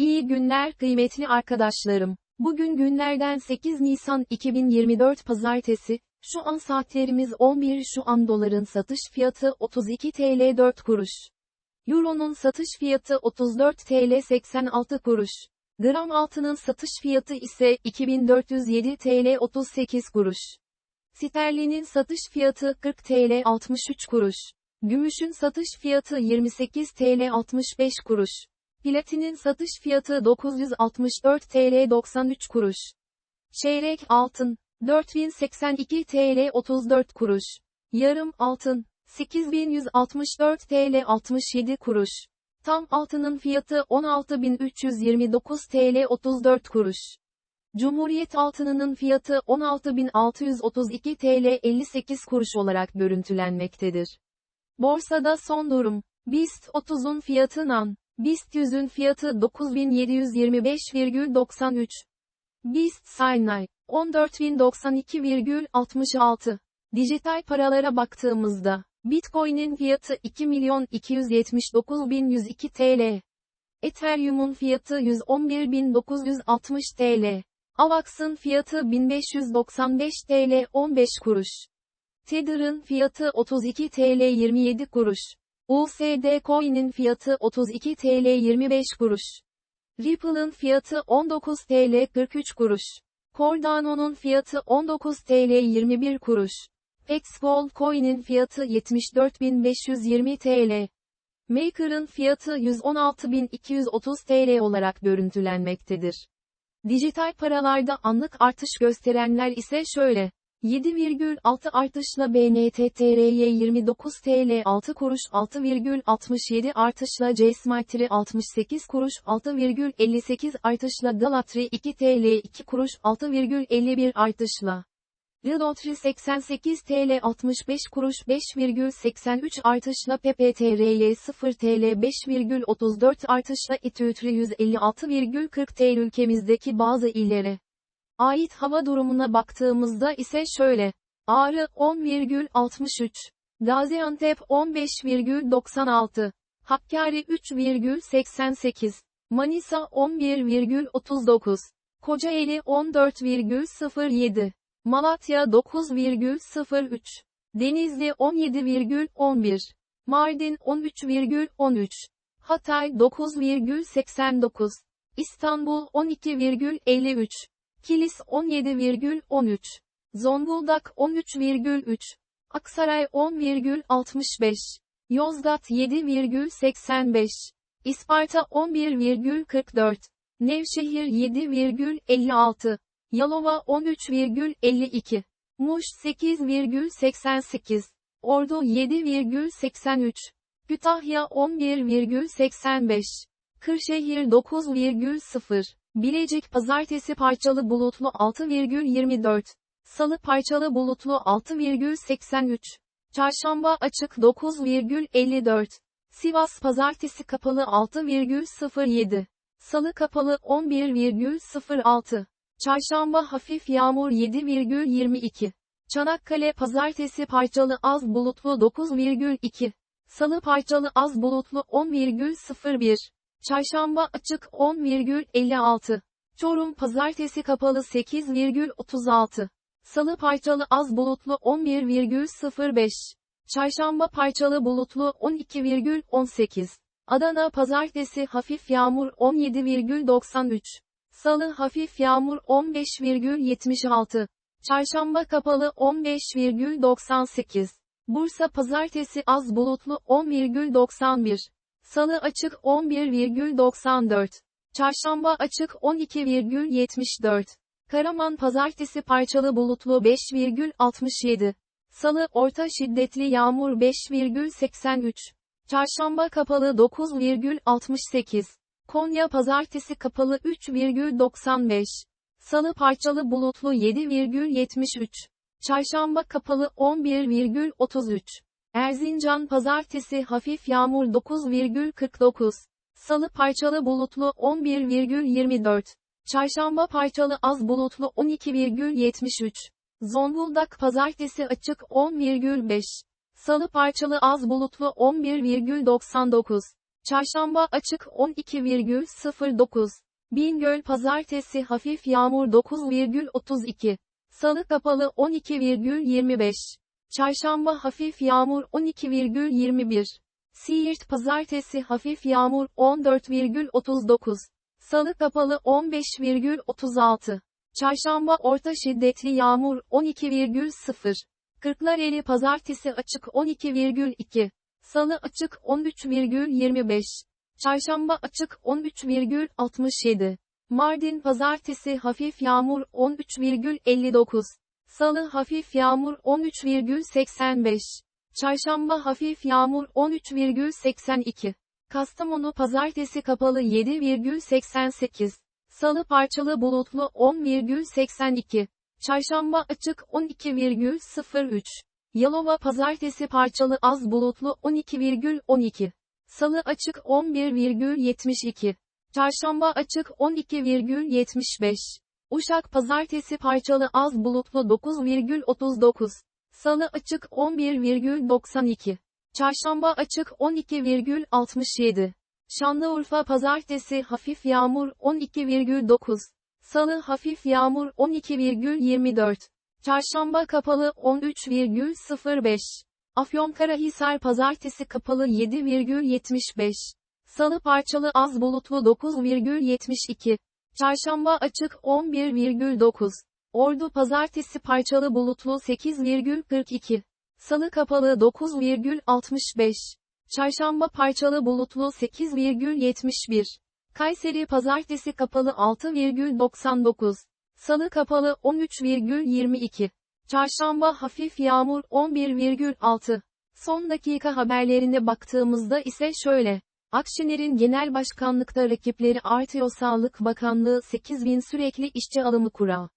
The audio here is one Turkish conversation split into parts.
İyi günler kıymetli arkadaşlarım. Bugün günlerden 8 Nisan 2024 Pazartesi, şu an saatlerimiz 11 şu an doların satış fiyatı 32 TL 4 kuruş. Euro'nun satış fiyatı 34 TL 86 kuruş. Gram altının satış fiyatı ise 2407 TL 38 kuruş. Sterlinin satış fiyatı 40 TL 63 kuruş. Gümüşün satış fiyatı 28 TL 65 kuruş. Platinin satış fiyatı 964 TL 93 kuruş. Çeyrek altın 4082 TL 34 kuruş. Yarım altın 8164 TL 67 kuruş. Tam altının fiyatı 16329 TL 34 kuruş. Cumhuriyet altınının fiyatı 16632 TL 58 kuruş olarak görüntülenmektedir. Borsada son durum. BIST 30'un fiyatı NAN. BIST 100'ün fiyatı 9725,93. BIST Saynay 14092,66. Dijital paralara baktığımızda, Bitcoin'in fiyatı 2.279.102 TL. Ethereum'un fiyatı 111.960 TL. AVAX'ın fiyatı 1595 TL 15 kuruş. Tether'ın fiyatı 32 TL 27 kuruş. USD Coin'in fiyatı 32 TL 25 kuruş. Ripple'ın fiyatı 19 TL 43 kuruş. Cardano'nun fiyatı 19 TL 21 kuruş. Exgold Coin'in fiyatı 74.520 TL. Maker'ın fiyatı 116.230 TL olarak görüntülenmektedir. Dijital paralarda anlık artış gösterenler ise şöyle. 7,6 artışla BNTTR'ye 29 TL 6 kuruş 6,67 artışla CSMATR'i 68 kuruş 6,58 artışla Galatri 2 TL 2 kuruş 6,51 artışla. Lidotri 88 TL 65 kuruş 5,83 artışla PPTRY 0 TL 5,34 artışla İTÜTRI 156,40 TL ülkemizdeki bazı illere ait hava durumuna baktığımızda ise şöyle. Ağrı 10,63, Gaziantep 15,96, Hakkari 3,88, Manisa 11,39, Kocaeli 14,07, Malatya 9,03, Denizli 17,11, Mardin 13,13, Hatay 9,89, İstanbul 12,53, Kilis 17,13, Zonguldak 13,3, Aksaray 10,65, Yozgat 7,85, İsparta 11,44, Nevşehir 7,56, Yalova 13,52, Muş 8,88, Ordu 7,83, Kütahya 11,85, Kırşehir 9,0, Bilecik pazartesi parçalı bulutlu 6,24. Salı parçalı bulutlu 6,83. Çarşamba açık 9,54. Sivas pazartesi kapalı 6,07. Salı kapalı 11,06. Çarşamba hafif yağmur 7,22. Çanakkale pazartesi parçalı az bulutlu 9,2. Salı parçalı az bulutlu 10,01. Çarşamba açık 10,56. Çorum pazartesi kapalı 8,36. Salı parçalı az bulutlu 11,05. Çarşamba parçalı bulutlu 12,18. Adana pazartesi hafif yağmur 17,93. Salı hafif yağmur 15,76. Çarşamba kapalı 15,98. Bursa pazartesi az bulutlu 10,91. Salı açık 11,94. Çarşamba açık 12,74. Karaman pazartesi parçalı bulutlu 5,67. Salı orta şiddetli yağmur 5,83. Çarşamba kapalı 9,68. Konya pazartesi kapalı 3,95. Salı parçalı bulutlu 7,73. Çarşamba kapalı 11,33. Erzincan pazartesi hafif yağmur 9,49. Salı parçalı bulutlu 11,24. Çarşamba parçalı az bulutlu 12,73. Zonguldak pazartesi açık 10,5. Salı parçalı az bulutlu 11,99. Çarşamba açık 12,09. Bingöl pazartesi hafif yağmur 9,32. Salı kapalı 12,25. Çarşamba hafif yağmur 12,21. Siirt pazartesi hafif yağmur 14,39. Salı kapalı 15,36. Çarşamba orta şiddetli yağmur 12,0. Kırklareli pazartesi açık 12,2. Salı açık 13,25. Çarşamba açık 13,67. Mardin pazartesi hafif yağmur 13,59. Salı hafif yağmur 13,85. Çarşamba hafif yağmur 13,82. Kastamonu pazartesi kapalı 7,88. Salı parçalı bulutlu 10,82. Çarşamba açık 12,03. Yalova pazartesi parçalı az bulutlu 12,12. Salı açık 11,72. Çarşamba açık 12,75. Uşak pazartesi parçalı az bulutlu 9,39. Salı açık 11,92. Çarşamba açık 12,67. Şanlıurfa pazartesi hafif yağmur 12,9. Salı hafif yağmur 12,24. Çarşamba kapalı 13,05. Afyonkarahisar pazartesi kapalı 7,75. Salı parçalı az bulutlu 9,72. Çarşamba açık 11,9. Ordu pazartesi parçalı bulutlu 8,42. Salı kapalı 9,65. Çarşamba parçalı bulutlu 8,71. Kayseri pazartesi kapalı 6,99. Salı kapalı 13,22. Çarşamba hafif yağmur 11,6. Son dakika haberlerine baktığımızda ise şöyle. Akşener'in genel başkanlıkta rakipleri artıyor Sağlık Bakanlığı 8000 sürekli işçi alımı kura.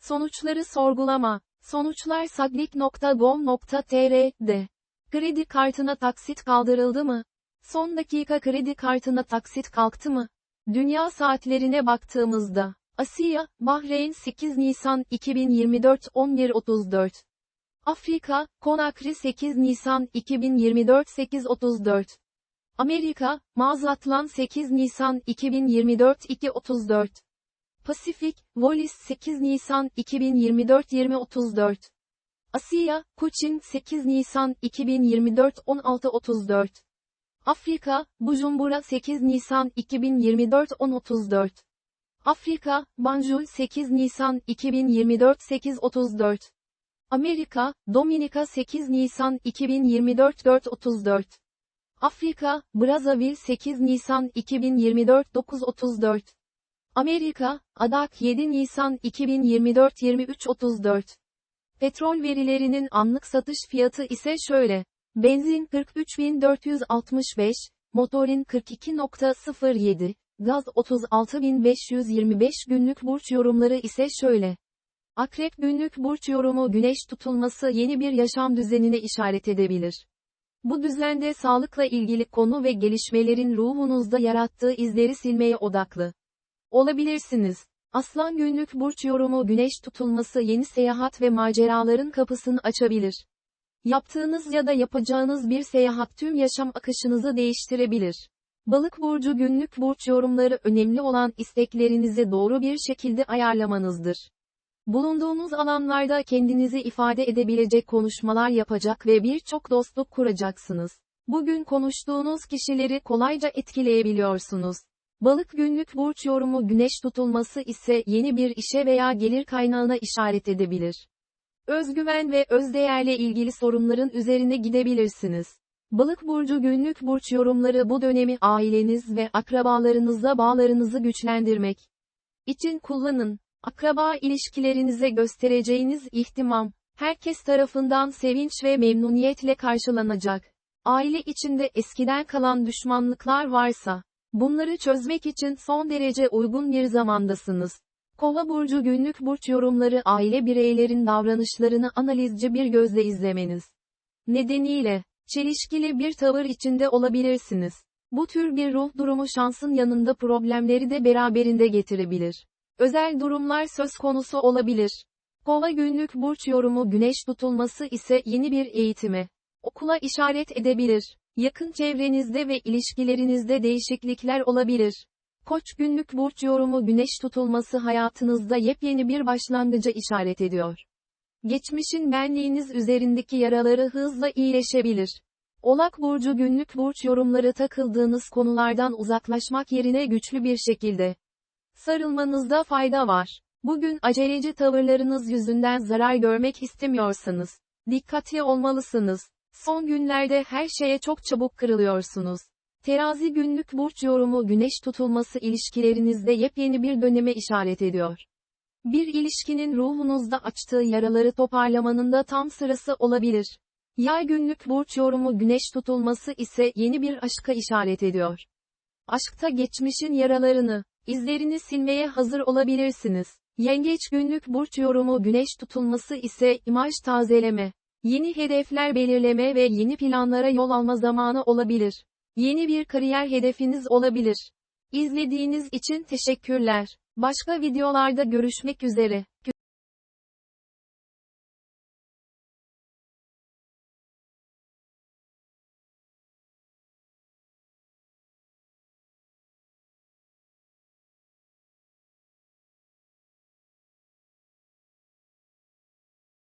Sonuçları sorgulama. Sonuçlar saglik.gov.tr'de. Kredi kartına taksit kaldırıldı mı? Son dakika kredi kartına taksit kalktı mı? Dünya saatlerine baktığımızda, Asya, Bahreyn 8 Nisan 2024 11.34. Afrika, Konakri 8 Nisan 2024 8.34. Amerika, Mazatlan 8 Nisan 2024 2.34. Pasifik, Wallis 8 Nisan 2024 20.34. Asya, Kuçin 8 Nisan 2024 16.34. Afrika, Bujumbura 8 Nisan 2024 10.34. Afrika, Banjul 8 Nisan 2024 8.34. Amerika, Dominika 8 Nisan 2024 4.34. Afrika, Brazzaville 8 Nisan 2024 9.34. Amerika, Adak 7 Nisan 2024 23.34. Petrol verilerinin anlık satış fiyatı ise şöyle. Benzin 43.465, motorin 42.07, gaz 36.525 günlük burç yorumları ise şöyle. Akrep günlük burç yorumu güneş tutulması yeni bir yaşam düzenine işaret edebilir. Bu düzende sağlıkla ilgili konu ve gelişmelerin ruhunuzda yarattığı izleri silmeye odaklı olabilirsiniz. Aslan günlük burç yorumu güneş tutulması yeni seyahat ve maceraların kapısını açabilir. Yaptığınız ya da yapacağınız bir seyahat tüm yaşam akışınızı değiştirebilir. Balık burcu günlük burç yorumları önemli olan isteklerinizi doğru bir şekilde ayarlamanızdır. Bulunduğunuz alanlarda kendinizi ifade edebilecek konuşmalar yapacak ve birçok dostluk kuracaksınız. Bugün konuştuğunuz kişileri kolayca etkileyebiliyorsunuz. Balık günlük burç yorumu güneş tutulması ise yeni bir işe veya gelir kaynağına işaret edebilir. Özgüven ve özdeğerle ilgili sorunların üzerine gidebilirsiniz. Balık burcu günlük burç yorumları bu dönemi aileniz ve akrabalarınızla bağlarınızı güçlendirmek için kullanın. Akraba ilişkilerinize göstereceğiniz ihtimam, herkes tarafından sevinç ve memnuniyetle karşılanacak. Aile içinde eskiden kalan düşmanlıklar varsa, bunları çözmek için son derece uygun bir zamandasınız. Kova burcu günlük burç yorumları aile bireylerin davranışlarını analizci bir gözle izlemeniz. Nedeniyle, çelişkili bir tavır içinde olabilirsiniz. Bu tür bir ruh durumu şansın yanında problemleri de beraberinde getirebilir. Özel durumlar söz konusu olabilir. Kova günlük burç yorumu güneş tutulması ise yeni bir eğitimi, okula işaret edebilir. Yakın çevrenizde ve ilişkilerinizde değişiklikler olabilir. Koç günlük burç yorumu güneş tutulması hayatınızda yepyeni bir başlangıca işaret ediyor. Geçmişin benliğiniz üzerindeki yaraları hızla iyileşebilir. Oğlak burcu günlük burç yorumları takıldığınız konulardan uzaklaşmak yerine güçlü bir şekilde sarılmanızda fayda var. Bugün aceleci tavırlarınız yüzünden zarar görmek istemiyorsanız dikkatli olmalısınız. Son günlerde her şeye çok çabuk kırılıyorsunuz. Terazi günlük burç yorumu güneş tutulması ilişkilerinizde yepyeni bir döneme işaret ediyor. Bir ilişkinin ruhunuzda açtığı yaraları toparlamanın da tam sırası olabilir. Yay günlük burç yorumu güneş tutulması ise yeni bir aşka işaret ediyor. Aşkta geçmişin yaralarını, izlerini silmeye hazır olabilirsiniz. Yengeç günlük burç yorumu güneş tutulması ise imaj tazeleme, yeni hedefler belirleme ve yeni planlara yol alma zamanı olabilir. Yeni bir kariyer hedefiniz olabilir. İzlediğiniz için teşekkürler. Başka videolarda görüşmek üzere.